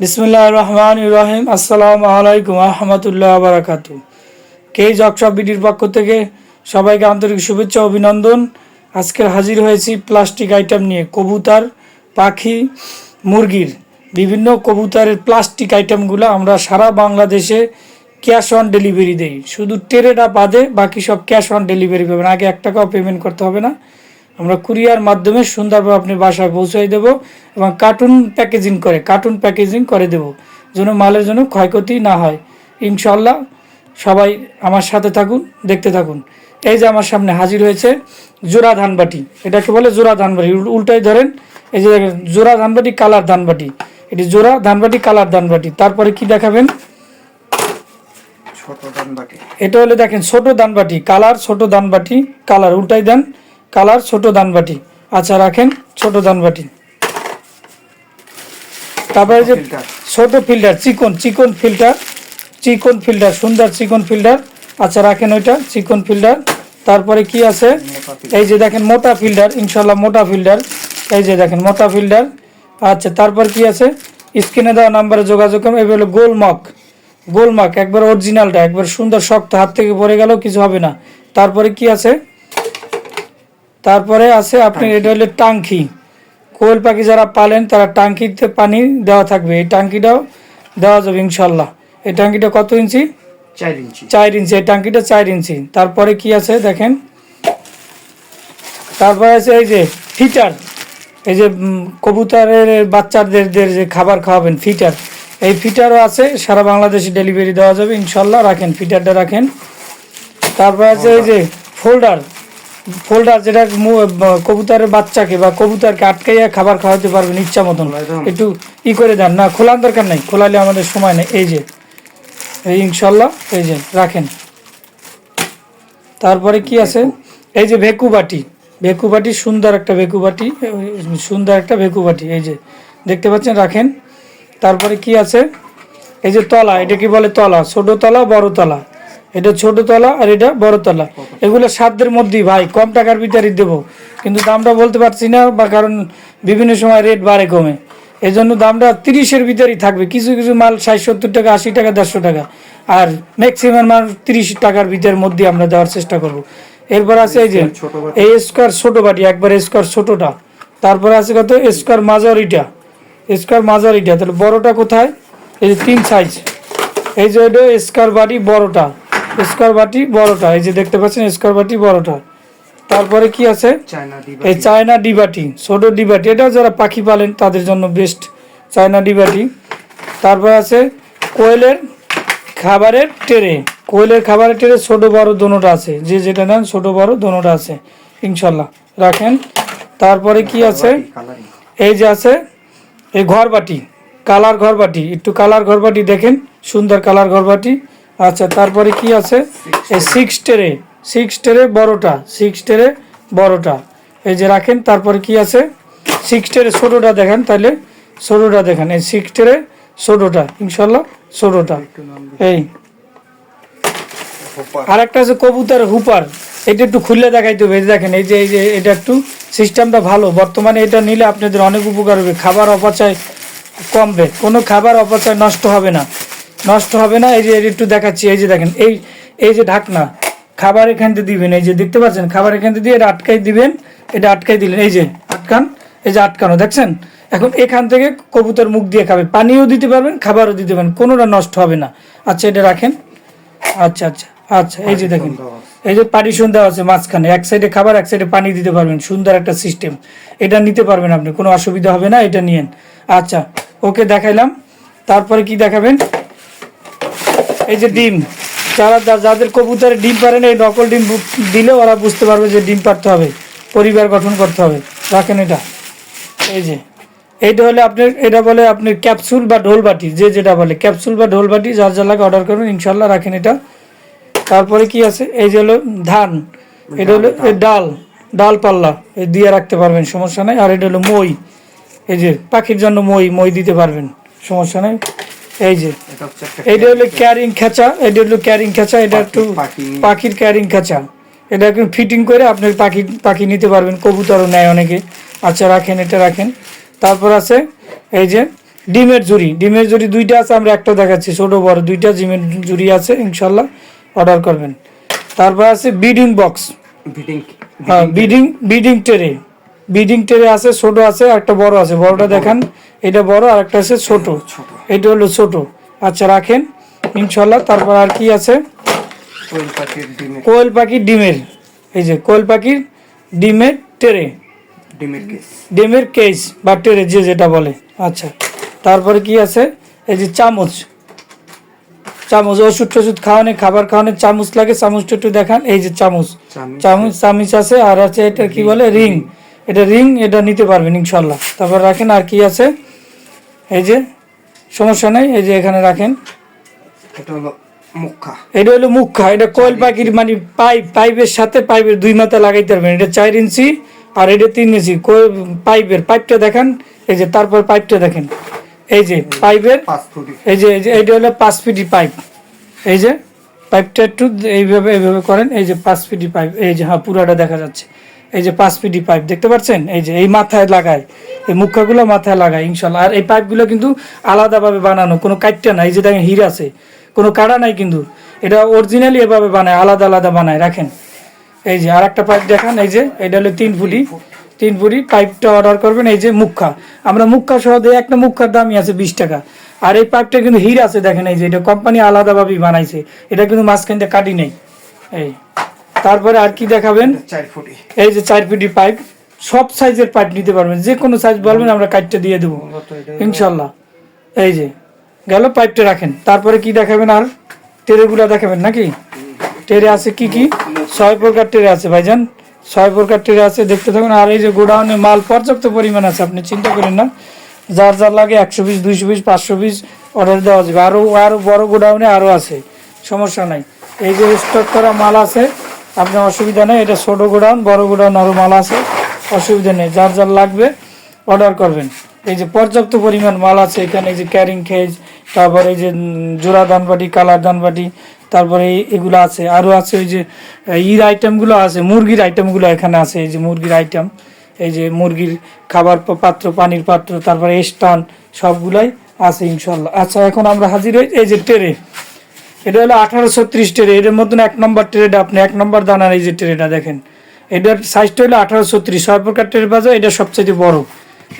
বিসমুল্লাহ রহমান ইব্রাহিম আসসালামু আলাইকুম আহমতুল্লাহ বারাকাতু কে জকশপ বিডির পক্ষ থেকে সবাইকে আন্তরিক শুভেচ্ছা অভিনন্দন। আজকের হাজির হয়েছি প্লাস্টিক আইটেম নিয়ে, কবুতর, পাখি, মুরগির। বিভিন্ন কবুতরের প্লাস্টিক আইটেমগুলো আমরা সারা বাংলাদেশে ক্যাশ অন ডেলিভারি দেই। শুধু টেরেটা বাদে বাকি সব ক্যাশ অন ডেলিভারি পাবেন। আগে এক টাকাও পেমেন্ট করতে হবে না। আমরা কুরিয়ার মাধ্যমে সুন্দরভাবে আপনি বাসায় পৌঁছাই দেব এবং কার্টুন প্যাকেজিং করে কার্টুন প্যাকেজিং করে দেব যেন মালের জন্য ক্ষয়ক্ষতি না হয়। ইনশাল্লাহ সবাই আমার সাথে থাকুন দেখতে থাকুন। এই যে আমার সামনে হাজির হয়েছে জোড়া ধানবাটি। এটাকে বলে জোড়া ধানবাটি। উল- উল্টাই ধরেন এই যে দেখেন জোড়া ধানবাটি কালার ধানবাটি। এটি জোড়া ধানবাটি কালার ধানবাটি। তারপরে কি দেখাবেন? এটা হলে দেখেন ছোট দানবাটি কালার ছোট দানবাটি কালার। উল্টাই দেন। কালার ছোট দানবাটি আচ্ছা রাখেন ছোট দানবাটি তারপরে যে। ছোট ফিল্টার। চিকন চিকন ফিল্টার চিকন ফিল্টার সুন্দর চিকন ফিল্টার। আচ্ছা রাখেন ওইটা চিকন ফিল্টার। তারপরে কি আছে? এই যে দেখেন মোটা ফিল্টার ইনশাল্লাহ মোটা ফিল্টার। এই যে দেখেন মোটা ফিল্টার। আচ্ছা তারপর কি আছে? স্ক্রিনে দেওয়া নাম্বারে যোগাযোগ করুন এবার হলো গোলমক। গোলমাক একবার অরিজিনালটা একবার সুন্দর শক্ত হাত থেকে পড়ে গেলেও কিছু হবে না। তারপরে কি আছে? তারপরে আছে আপনি এটা হলো টাঙ্কি। কোয়েল পাখি যারা পালেন তারা টাঙ্কিতে পানি দেওয়া থাকবে। এই টাঙ্কিটাও দেওয়া যাবে ইনশাল্লাহ। এই টাঙ্কিটা কত ইঞ্চি? চার ইঞ্চি। চার ইঞ্চি। এই টাঙ্কিটা চার ইঞ্চি। তারপরে কি আছে দেখেন? তারপরে আছে এই যে ফিটার। এই যে কবুতরের বাচ্চাদের যে খাবার খাওয়াবেন ফিটার। এই ফিটারও আছে সারা বাংলাদেশে ডেলিভারি দেওয়া যাবে ইনশাল্লাহ। রাখেন ফিটারটা রাখেন। তারপরে আছে এই যে ফোল্ডার। ফোল্ডার যেটা কবুতরের বাচ্চাকে বা কবুতরকে আটকাইয়া খাবার খাওয়াতে পারবেন ইচ্ছা মতন। একটু ই করে দেন। না খোলার দরকার নাই। খোলালে আমাদের সময় নেই। এই যে এই ইনশাল্লাহ এই যে রাখেন। তারপরে কি আছে? এই যে ভেকু বাটি। ভেকু বাটি সুন্দর একটা ভেকু বাটি। সুন্দর একটা ভেকু বাটি। এই যে দেখতে পাচ্ছেন? রাখেন। তারপরে কি আছে? এই যে তলা এটা কি বলে তলা। ছোট তলা বড় তলা। এটা ছোট তলা আর এটা বড় তলা। এগুলো সাধ্যের মধ্যেই ভাই কম টাকার ভিতরে দেবো। কিন্তু দামটা বলতে পারছি না বা কারণ বিভিন্ন সময় রেট বাড়ে কমে। এই জন্য দামটা তিরিশের ভিতরেই থাকবে। কিছু কিছু মাল ষাট সত্তর টাকা আশি টাকা দেড়শো টাকা। আর ম্যাক্সিমাম মাল তিরিশ টাকার ভিতরের মধ্যে আমরা দেওয়ার চেষ্টা করব। এরপর আছে এই যে এই স্কোয়ার ছোট বাটি একবার স্কোয়ার ছোটটা। তারপরে আছে কত? স্কোয়ার মাজারিটা স্কোয়ার মাজারিটা তাহলে বড়টা কোথায়? এই যে তিন সাইজ এই যে ওইটা স্কোয়ার বাটি বড়টা। স্কোয়ার বাটি বড়টা এই যে দেখতে পাচ্ছেন স্কোয়ার বাটি বড়টা। তারপরে কি আছে? এই চায়না ডিবাটি ছোট ডিবাটি এটা যারা পাখি পালেন তাদের জন্য বেস্ট চায়না ডিবাটি তারপর আছে কোয়েলের খাবারের ট্রে। কোয়েলের খাবারের ট্রে ছোট বড় দোনোটা আছে। যে যেটা নেন ছোট বড় দোনোটা আছে। ইনশাল্লাহ রাখেন। তারপরে কি আছে? এই যে আছে এই ঘরবাটি কালার ঘরবাটি। একটু কালার ঘরবাটি দেখেন সুন্দর কালার ঘরবাটি। আচ্ছা তারপরে কি আছে? এই সিক্স টেরে সিক্স টেরে বড়টা সিক্স টেরে বড়টা। এই যে রাখেন তারপরে কি আছে? সিক্স টেরে ছোটোটা দেখেন তাহলে ছোটোটা দেখেন। এই সিক্স টেরে ছোটোটা ইনশাল্লাহ ছোটোটা। এই। আর একটা আছে কবুতর হুপার। এটা একটু খুললে দেখাইতে হবে দেখেন এই যে এই যে এটা একটু সিস্টেমটা ভালো। বর্তমানে এটা নিলে আপনাদের অনেক উপকার হবে। খাবার অপচয় কমবে কোনো খাবার অপচয় নষ্ট হবে না। নষ্ট হবে না। এই যে একটু দেখাচ্ছি এই যে দেখেন এই এই যে ঢাকনা খাবার এখান থেকে দিবেন। এই যে দেখতে পাচ্ছেন খাবার এখান থেকে দিয়ে এটা আটকাই দিবেন এটা আটকাই দিলেন। এই যে আটকান এই যে আটকানো দেখছেন? এখন এখান থেকে কবুতর মুখ দিয়ে খাবে। পানিও দিতে পারবেন খাবারও দিতে পারবেন কোনোটা নষ্ট হবে না। আচ্ছা এটা রাখেন। আচ্ছা আচ্ছা আচ্ছা এই যে দেখেন এই যে পার্টিশন দেওয়া আছে মাঝখানে এক সাইডে খাবার এক সাইডে পানি দিতে পারবেন। সুন্দর একটা সিস্টেম। এটা নিতে পারবেন আপনি কোনো অসুবিধা হবে না এটা নিয়েন। আচ্ছা ওকে দেখাইলাম। তারপরে কি দেখাবেন? এই যে ডিম যারা যা- যাদের কবুতরে ডিম পারে না এই নকল ডিম দিলে ওরা বুঝতে পারবে যে ডিম পারতে হবে পরিবার গঠন করতে হবে। রাখেন এটা। এই যে এইটা হলে আপনার এটা বলে আপনি ক্যাপসুল বা ঢোল বাটি যে যেটা বলে ক্যাপসুল বা ঢোল বাটি যার যার লাগে অর্ডার করবেন ইনশাল্লাহ রাখেন এটা। তারপরে কি আছে? এই যে হলো ধান এটা হলো ডাল ডাল পাল্লা এই দিয়ে রাখতে পারবেন সমস্যা নাই। আর এটা হলো মই এই যে পাখির জন্য মই মই দিতে পারবেন সমস্যা নাই। এই যে এটা হলো ক্যারিং খেঁচা এটা হলো ক্যারিং খেঁচা এটা একটু পাখির ক্যারিং খেঁচা। এটা একটু ফিটিং করে আপনি পাখি পাখি নিতে পারবেন কবুতরও নেয় অনেকে। আচ্ছা রাখেন এটা রাখেন। তারপর আছে এই যে ডিমের ঝুড়ি। ডিমের ঝুড়ি দুইটা আছে আমরা একটা দেখাচ্ছি ছোট বড় দুইটা ডিমের ঝুড়ি আছে ইনশাল্লাহ অর্ডার করবেন। তারপর আছে বিডিং বক্স। বিডিং হ্যাঁ beading beading tray beading tray আছে ছোট আছে একটা বড় আছে। বড়টা দেখান এটা বড় আর একটা আছে ছোট। এটা হলো ছোট। আচ্ছা রাখেন। ইনশাল্লাহ তারপর আর কি আছে? কোয়েল পাখির ডিমের। এই যে কোয়েল পাখির ডিমের ট্রে। ডিমের কেস। বা ট্রে যে যেটা বলে। আচ্ছা তারপরে কি আছে? এই যে চামচ। চামচ ওষুধ টষুধ খাওয়ানো খাবার খাওয়ানোর চামচ লাগে চামচটা একটু দেখান। এই যে চামচ। চামচ চামচ চামচ আছে আর আছে এটা কি বলে? রিং। এটা রিং এটা নিতে পারবেন ইনশাল্লাহ তারপর রাখেন আর কি আছে? এই যে সমস্যা নেই এই যে এখানে রাখেন। এটা হলো মুখা। এটা হলো মুখা এটা কোয়েল পাখির মানে পাইপ পাইপের সাথে পাইপের দুই মাথা লাগাইতে পারবেন। এটা চার ইঞ্চি আর এটা তিন ইঞ্চি। পাইপের পাইপটা দেখেন এই যে তারপর পাইপটা দেখেন। এই যে পাইপের এই যে এই যে এইটা হলো পাঁচ ফিটি পাইপ। এই যে পাইপটা একটু এইভাবে এইভাবে করেন এই যে পাঁচ ফিটি পাইপ। এই যে হ্যাঁ পুরাটা দেখা যাচ্ছে। এই যে পাঁচ ফিটি পাইপ দেখতে পাচ্ছেন? এই যে এই মাথায় লাগায় এই মুখাগুলো মাথায় লাগায় ইনশাল্লাহ। আর এই পাইপগুলো কিন্তু আলাদাভাবে বানানো কোনো কাটটা নাই এই যে দেখেন হির আছে কোনো কাড়া নাই কিন্তু। এটা অরিজিনালি এভাবে বানায় আলাদা আলাদা বানায় রাখেন। এই যে আর একটা পাইপ দেখান এই যে এটা হলো তিন ফুটি। তিন ফুটি পাইপটা অর্ডার করবেন এই যে মুখা। আমরা মুখা সহ দিই একটা মুখার দামই আছে বিশ টাকা। আর এই পাইপটা কিন্তু হির আছে দেখেন এই যে এটা কোম্পানি আলাদাভাবেই বানাইছে। এটা কিন্তু মাঝখান দিয়ে কাটি নেই। এই। তারপরে আর কি দেখাবেন? চার ফুটি। এই যে চার ফিটি পাইপ সব সাইজের পাইপ নিতে পারবেন। যে কোনো সাইজ বলবেন আমরা কাটটা দিয়ে দেবো। ইনশাল্লাহ এই যে গেল পাইপটা রাখেন। তারপরে কি দেখাবেন আর? টেরেগুলা দেখাবেন নাকি? টেরে আছে কি কি? ছয় প্রকার টেরে আছে ভাইজান। ছয় প্রকার টেরে আছে দেখতে থাকুন। আর এই যে গোডাউনে মাল পর্যাপ্ত পরিমাণ আছে আপনি চিন্তা করেন না। যার যার লাগে একশো পিস দুইশো পিস পাঁচশো পিস অর্ডার দেওয়া যাবে। আরও আরও বড় গোডাউনে আরও আছে সমস্যা নাই। এই যে স্টক করা মাল আছে আপনার অসুবিধা নেই, এটা ছোটো গোডাউন, বড় গোডাউন আরও মাল আছে, অসুবিধা নেই, যার যার লাগবে অর্ডার করবেন। এই যে পর্যাপ্ত পরিমাণ মাল আছে, এখানে এই যে ক্যারিং খেজ, তারপরে এই যে জোড়া দানবাটি কালার দানবাটি তারপরে এগুলো আছে আরও আছে ওই যে ইর আইটেমগুলো আছে, মুরগির আইটেমগুলো এখানে আছে, এই যে মুরগির আইটেম, এই যে মুরগির খাবার পাত্র, পানির পাত্র, তারপরে স্টান, সবগুলাই আছে ইনশাল্লাহ। আচ্ছা এখন আমরা হাজির হই, এই যে ট্রে। এটা হলো আঠারো ছত্রিশ ট্রে এটার মতন এক নম্বর ট্রেটা আপনি এক নম্বর দানার এই যে ট্রেটা দেখেন। এটার সাইজটা হলো আঠারো ছত্রিশ ছয় প্রকার ট্রে বাজার এটা সবচেয়ে বড়।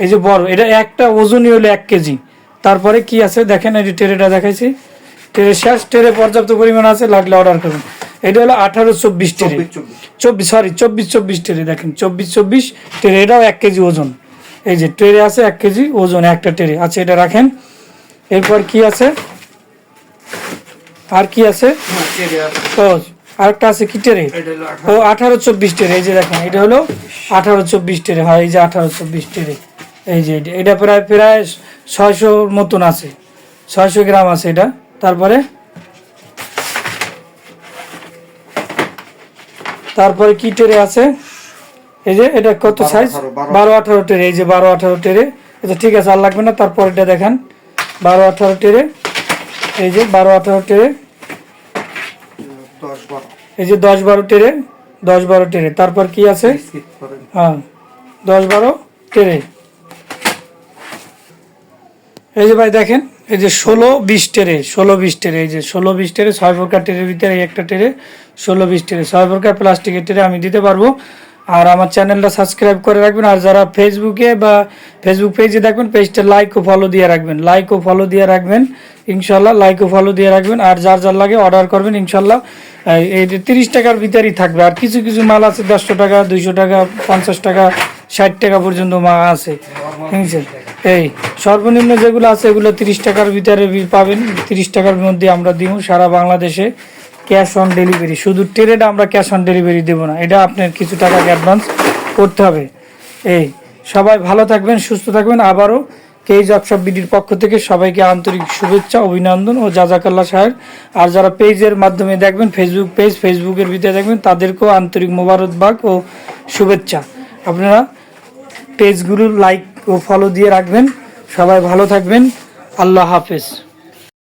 এই যে বড় এটা একটা ওজনই হলো এক কেজি। তারপরে কি আছে? দেখেন এই যে ট্রেটা দেখাইছি। ট্রে শেষ ট্রে পর্যাপ্ত পরিমাণ আছে লাগলে অর্ডার করুন। এটা হলো আঠারো চব্বিশ ট্রে চব্বিশ সরি চব্বিশ চব্বিশ ট্রে দেখেন। চব্বিশ চব্বিশ ট্রে এটাও এক কেজি ওজন। এই যে ট্রে আছে এক কেজি ওজন একটা ট্রে আচ্ছা এটা রাখেন। এরপর কি আছে? আর কি আছে? হ্যাঁ, আছে। ও আরেকটা আছে কি ট্রে? ও আঠারো চব্বিশ টেরে এই যে দেখেন এটা হলো আঠারো চব্বিশ টেরে হয় এই যে আঠারো চব্বিশ টেরে। এই যে এটা- প্রায় প্রায় ছয়শোর মতন আছে। ছয়শো গ্রাম আছে এটা। তারপরে? তারপরে কি টেরে আছে? এই যে এটা কত সাইজ বারো। আঠারো টেরে এই যে বারো আঠারো টেরে। এটা ঠিক আছে আর লাগবে না তারপর এটা দেখেন। বারো আঠারো টেরে। এই যে বারো আঠারো টেরে। এই যে দশ বারো টেরে দশ বারো টেরে তারপর কি আছে? হ্যাঁ দশ বারো টেরে এই যে ভাই দেখেন এই যে ষোলো বিশ টেরে ষোলো বিশ টেরে এই যে ষোলো বিশ টেরে ছয় প্রকার টেরের ভিতরে এই একটা টেরে ষোলো বিশ টেরে ছয় প্রকার প্লাস্টিকের টেরে আমি দিতে পারব। আর আমার চ্যানেলটা সাবস্ক্রাইব করে রাখবেন আর যারা ফেসবুকে বা ফেসবুক পেজে দেখবেন পেজটা লাইক ও ফলো দিয়ে রাখবেন লাইক ও ফলো দিয়ে রাখবেন। ইনশাল্লাহ লাইক ও ফলো দিয়ে রাখবেন, আর যার যার লাগে অর্ডার করবেন ইনশাল্লাহ এই- তিরিশ টাকার ভিতরেই থাকবে। আর কিছু কিছু মাল আছে দেড়শো টাকা, দুইশো টাকা, পঞ্চাশ টাকা, ষাট টাকা পর্যন্ত মাল আছে। বুঝছেন? এই, সর্বনিম্ন যেগুলো আছে, এগুলো তিরিশ টাকার ভিতরে পাবেন। তিরিশ টাকার মধ্যে আমরা দিব সারা বাংলাদেশে ক্যাশ অন ডেলিভারি শুধু ট্রেড আমরা ক্যাশ অন ডেলিভারি দেবো না, এটা আপনার কিছু টাকা অ্যাডভান্স করতে হবে। এই, সবাই ভালো থাকবেন, সুস্থ থাকবেন, আবারও কেই জবসব বিডির পক্ষ থেকে সবাইকে আন্তরিক শুভেচ্ছা, অভিনন্দন ও জাজাকাল্লা সাহেব। আর যারা পেজের মাধ্যমে দেখবেন ফেসবুক পেজ ফেসবুকের ভিতরে দেখবেন, তাদেরকেও আন্তরিক মোবারকবাদ ও শুভেচ্ছা। আপনারা পেজগুলো লাইক ও ফলো দিয়ে রাখবেন। সবাই ভালো থাকবেন। আল্লাহ হাফেজ।